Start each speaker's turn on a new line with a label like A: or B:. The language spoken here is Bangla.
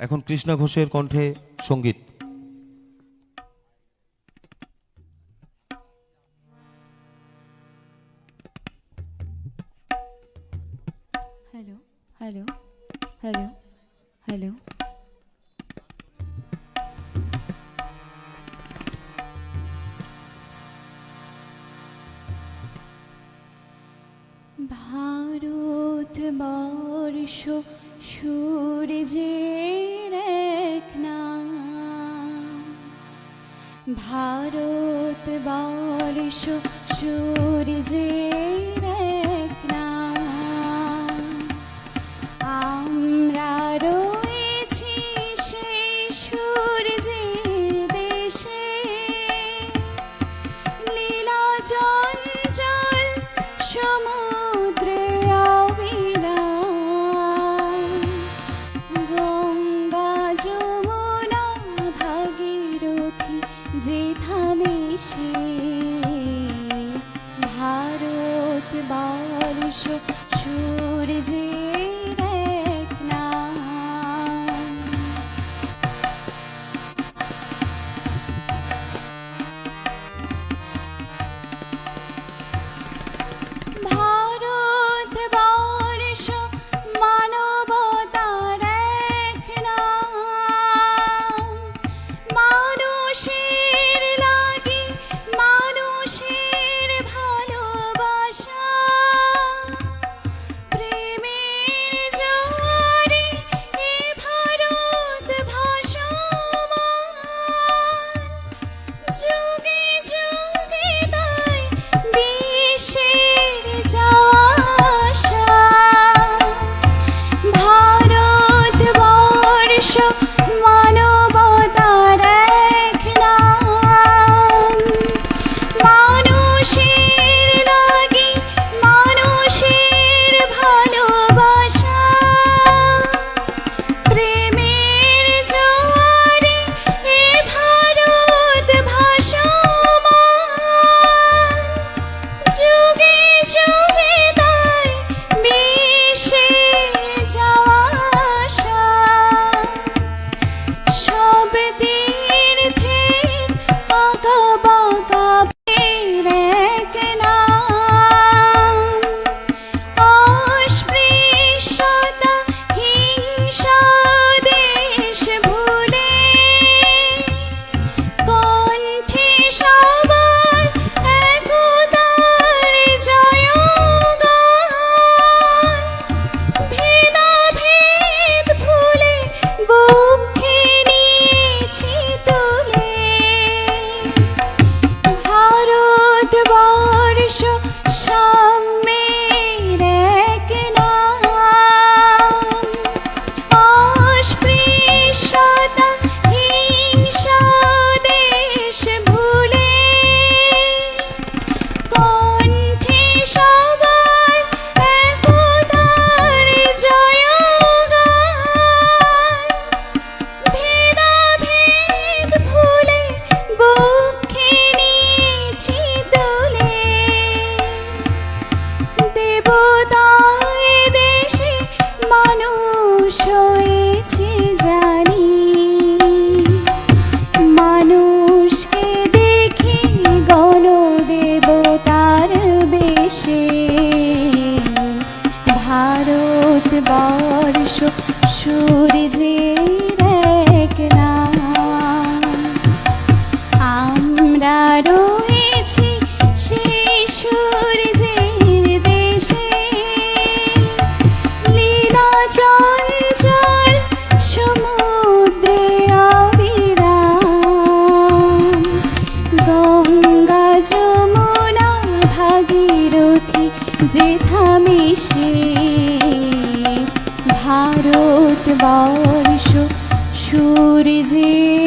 A: এখন কৃষ্ণা ঘোষের কণ্ঠে সংগীত।
B: Hello hello hello hello. Bharatvarsha সূর্যের এক নাম। ভারত বর্ষ সূর্যের এক নাম। pressure বর্ষ সূর্যের এক নাম। আমরা রয়েছি সেই সূর্যের দেশে। লীলা চঞ্চল সমুদ্রে অবিরাম। গঙ্গা যমুনা ভাগীরথী যে থামে সে। ভারতবর্ষ সূর্যের